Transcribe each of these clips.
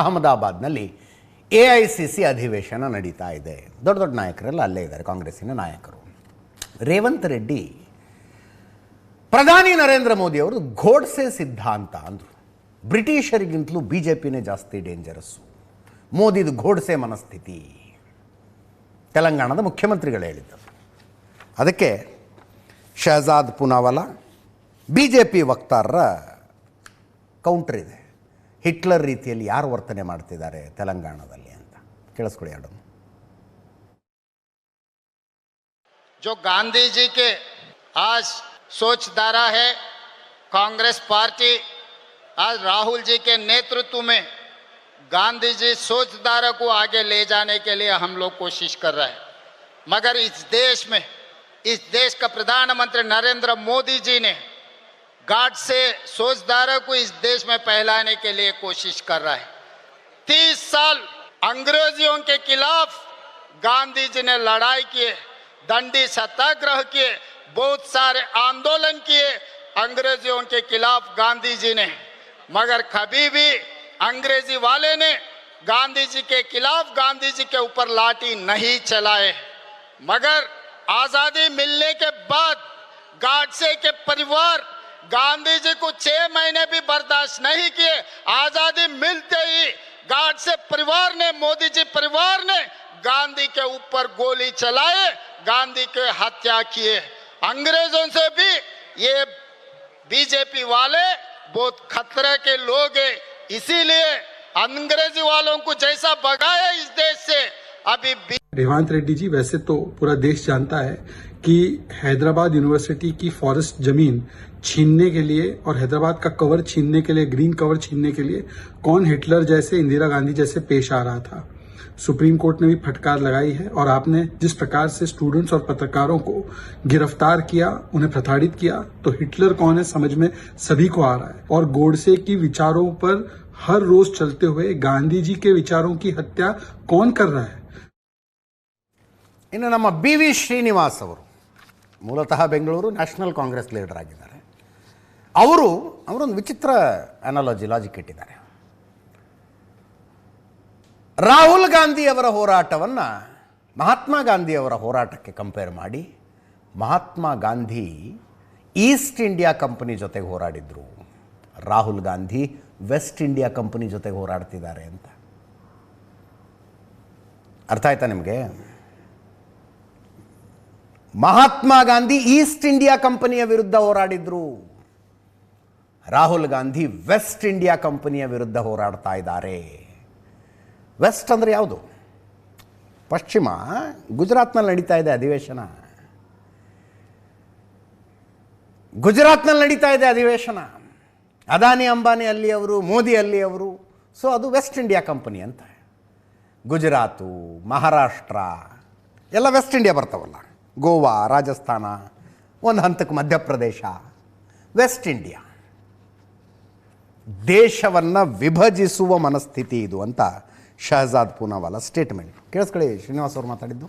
ಅಹಮದಾಬಾದ್ನಲ್ಲಿ A I C C ಅಧಿವೇಶನ ನಡೀತಾ ಇದೆ. ದೊಡ್ಡ ದೊಡ್ಡ ನಾಯಕರೆಲ್ಲ ಅಲ್ಲೇ ಇದ್ದಾರೆ, ಕಾಂಗ್ರೆಸ್ಸಿನ ನಾಯಕರು. ರೇವಂತ್ ರೆಡ್ಡಿ, ಪ್ರಧಾನಿ ನರೇಂದ್ರ ಮೋದಿ ಅವರು ಘೋಡ್ಸೆ ಸಿದ್ಧಾಂತ ಅಂದರು. ಬ್ರಿಟಿಷರಿಗಿಂತಲೂ ಬಿ ಜೆ ಪಿನೇ ಜಾಸ್ತಿ ಡೇಂಜರಸ್ಸು ಮೋದಿದು ಘೋಡ್ಸೆ ಮನಸ್ಥಿತಿ. ತೆಲಂಗಾಣದ ಮುಖ್ಯಮಂತ್ರಿಗಳು ಹೇಳಿದ್ದರು. ಅದಕ್ಕೆ Shehzad Poonawalla B J P ವಕ್ತಾರರ counter ಇದೆ. ಹಿಟ್ಲರ್ ರೀತಿಯಲ್ಲಿ ಯಾರು ವರ್ತನೆ ಮಾಡ್ತಿದ್ದಾರೆ ತೆಲಂಗಾಣದಲ್ಲಿ ಅಂತ ಕೇಳಿಸ್ಕೊಳ್ಳಿ ಎರಡು जो गांधी जी के आज सोचधारा है कांग्रेस पार्टी आज राहुल जी के नेतृत्व में गांधी जी सोचधारा को आगे ले जाने के लिए हम लोग कोशिश कर रहे हैं मगर इस देश में इस देश का प्रधानमंत्री नरेंद्र मोदी जी ने गार्ड से सोचधारा को इस देश में फैलाने के लिए कोशिश कर रहा है। तीस साल अंग्रेजियों के खिलाफ गांधी जी ने लड़ाई किए, दंडी सत्याग्रह किए, बहुत सारे आंदोलन किए अंग्रेजियों के खिलाफ गांधी जी ने। मगर कभी भी अंग्रेज़ी वाले ने गांधी जी के खिलाफ गांधी जी के ऊपर लाठी नहीं चलाए। मगर आज़ादी मिलने के बाद गाडसे के परिवार गांधी जी को छह महीने भी बर्दाश्त नहीं किए, आज़ादी मिलते ही गाडसे परिवार ने, मोदी जी परिवार ने गांधी के ऊपर गोली चलाए, गांधी के हत्या किए। अंग्रेज़ों से भी ये बीजेपी वाले बहुत खतरे के लोग हैं, इसीलिए अंग्रेज़ी वालों को जैसा भगाया इस देश से, अभी रेवांत रेड्डी जी, वैसे तो पूरा देश जानता है कि हैदराबाद यूनिवर्सिटी की फॉरेस्ट जमीन छीनने के लिए और हैदराबाद का कवर छीनने के लिए ग्रीन कवर छीनने के लिए कौन हिटलर जैसे इंदिरा गांधी जैसे पेश आ रहा था सुप्रीम कोर्ट ने भी फटकार लगाई है और आपने जिस प्रकार से स्टूडेंट्स और पत्रकारों को गिरफ्तार किया उन्हें प्रताड़ित किया तो हिटलर कौन है समझ में सभी को आ रहा है और गोडसे की विचारों पर हर रोज चलते हुए गांधी जी के विचारों की हत्या कौन कर रहा है ಇನ್ನು ನಮ್ಮ ಬಿ ವಿ ಶ್ರೀನಿವಾಸ್ ಅವರು ಮೂಲತಃ ಬೆಂಗಳೂರು ನ್ಯಾಷನಲ್ ಕಾಂಗ್ರೆಸ್ ಲೀಡರ್ ಆಗಿದ್ದಾರೆ. ಅವರು, ಅವರೊಂದು ವಿಚಿತ್ರ ಅನಾಲಜಿ ಲಾಜಿಕ್ ಇಟ್ಟಿದ್ದಾರೆ. ರಾಹುಲ್ ಗಾಂಧಿಯವರ ಹೋರಾಟವನ್ನು ಮಹಾತ್ಮ ಗಾಂಧಿಯವರ ಹೋರಾಟಕ್ಕೆ ಕಂಪೇರ್ ಮಾಡಿ, Mahatma Gandhi East India company ಜೊತೆಗೆ ಹೋರಾಡಿದ್ರು. Rahul Gandhi West India company ಜೊತೆಗೆ ಹೋರಾಡ್ತಿದ್ದಾರೆ ಅಂತ. ಅರ್ಥ ಆಯ್ತಾ ನಿಮಗೆ? ಮಹಾತ್ಮ ಗಾಂಧಿ ಈಸ್ಟ್ ಇಂಡಿಯಾ ಕಂಪನಿಯ ವಿರುದ್ಧ ಹೋರಾಡಿದ್ರು. ರಾಹುಲ್ ಗಾಂಧಿ ವೆಸ್ಟ್ ಇಂಡಿಯಾ ಕಂಪನಿಯ ವಿರುದ್ಧ ಹೋರಾಡ್ತಾ ಇದ್ದಾರೆ. ವೆಸ್ಟ್ ಅಂದರೆ ಯಾವುದು? ಪಶ್ಚಿಮ. ಗುಜರಾತ್ನಲ್ಲಿ ನಡೀತಾ ಇದೆ ಅಧಿವೇಶನ. ಗುಜರಾತ್ನಲ್ಲಿ ನಡೀತಾ ಇದೆ ಅಧಿವೇಶನ. ಅದಾನಿ ಅಂಬಾನಿ ಅಲ್ಲಿಯವರು ಮೋದಿ ಅಲ್ಲಿಯವರು ಸೊ ಅದು ವೆಸ್ಟ್ ಇಂಡಿಯಾ ಕಂಪನಿ ಅಂತ. ಗುಜರಾತು, ಮಹಾರಾಷ್ಟ್ರ, ಎಲ್ಲ ವೆಸ್ಟ್ ಇಂಡಿಯಾ ಬರ್ತಾವಲ್ಲ. ಗೋವಾ, ರಾಜಸ್ಥಾನ, ಒಂದು ಹಂತಕ್ಕೆ ಮಧ್ಯಪ್ರದೇಶ, ವೆಸ್ಟ್ ಇಂಡಿಯಾ. ದೇಶವನ್ನು ವಿಭಜಿಸುವ ಮನಸ್ಥಿತಿ ಇದು ಅಂತ ಶಹಜಾದ್ ಪೂನಾವಾಲಾ ಸ್ಟೇಟ್ಮೆಂಟ್ ಕೇಳಿಸ್ಕೊಳ್ಳಿ, ಶ್ರೀನಿವಾಸ್ ಅವರು ಮಾತಾಡಿದ್ದು.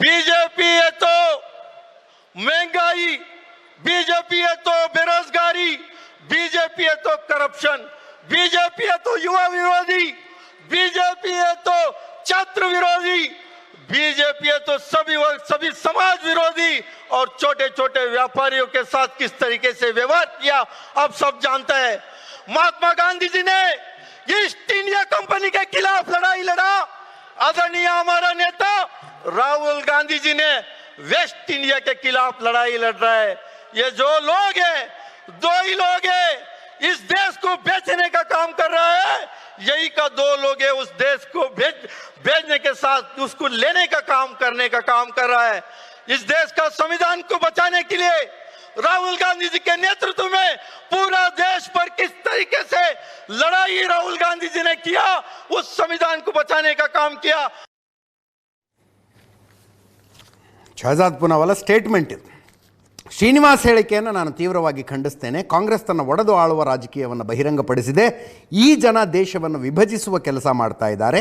ಬಿಜೆಪಿ ಎತ್ತೋ ಮೆಹಂಗಾಯಿ ಬಿಜೆಪಿ ಎತ್ತೋ ಬೆರೋಜ್ಗಾರಿ, ಬಿಜೆಪಿ ಎತ್ತೋ ಕರಪ್ಷನ್ ಬಿಜೆಪಿ ಎತ್ತೋ ಯುವ ವಿರೋಧಿ, ಬಿಜೆಪಿ ಎತ್ತೋ ಛಾತ್ರ ವಿರೋಧಿ बीजेपी है तो सभी वर्ग, सभी समाज विरोधी और छोटे छोटे व्यापारियों के साथ किस तरीके से व्यवहार किया अब सब जानते हैं। महात्मा गांधी जी ने ईस्ट इंडिया कंपनी के खिलाफ लड़ाई लड़ा। आदरणीय हमारा नेता राहुल गांधी जी ने वेस्ट इंडिया के खिलाफ लड़ाई लड़ रहा है। ये जो लोग हैं, दो ही लोग हैं, इस देश को बेचने का काम कर रहा है। यही का दो लोग है उस देश को भेज, भेजने के साथ उसको लेने का काम करने का काम कर रहा है। इस देश का संविधान को बचाने के लिए राहुल गांधी जी के नेतृत्व में पूरा देश पर किस तरीके से लड़ाई राहुल गांधी जी ने किया, उस संविधान को बचाने का काम किया। शहजाद पुनावाला स्टेटमेंट ಶ್ರೀನಿವಾಸ್ ಹೇಳಿಕೆಯನ್ನು ನಾನು ತೀವ್ರವಾಗಿ ಖಂಡಿಸ್ತೇನೆ. ಕಾಂಗ್ರೆಸ್ ತನ್ನ ಒಡೆದು ಆಳುವ ರಾಜಕೀಯವನ್ನು ಬಹಿರಂಗಪಡಿಸಿದೆ. ಈ ಜನ ದೇಶವನ್ನು ವಿಭಜಿಸುವ ಕೆಲಸ ಮಾಡ್ತಾ ಇದ್ದಾರೆ.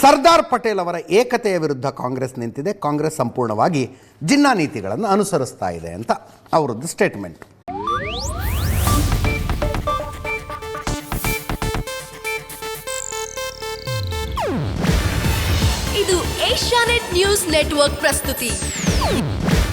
ಸರ್ದಾರ್ ಪಟೇಲ್ ಅವರ ಏಕತೆಯ ವಿರುದ್ಧ ಕಾಂಗ್ರೆಸ್ ನಿಂತಿದೆ. ಕಾಂಗ್ರೆಸ್ ಸಂಪೂರ್ಣವಾಗಿ ಜಿನ್ನಾ ನೀತಿಗಳನ್ನು ಅನುಸರಿಸ್ತಾ ಇದೆ ಅಂತ ಅವರದ್ದು ಸ್ಟೇಟ್ಮೆಂಟ್ ಇದು ಏಷ್ಯಾನೆಟ್ ನ್ಯೂಸ್ ನೆಟ್ವರ್ಕ್ ಪ್ರಸ್ತುತಿ.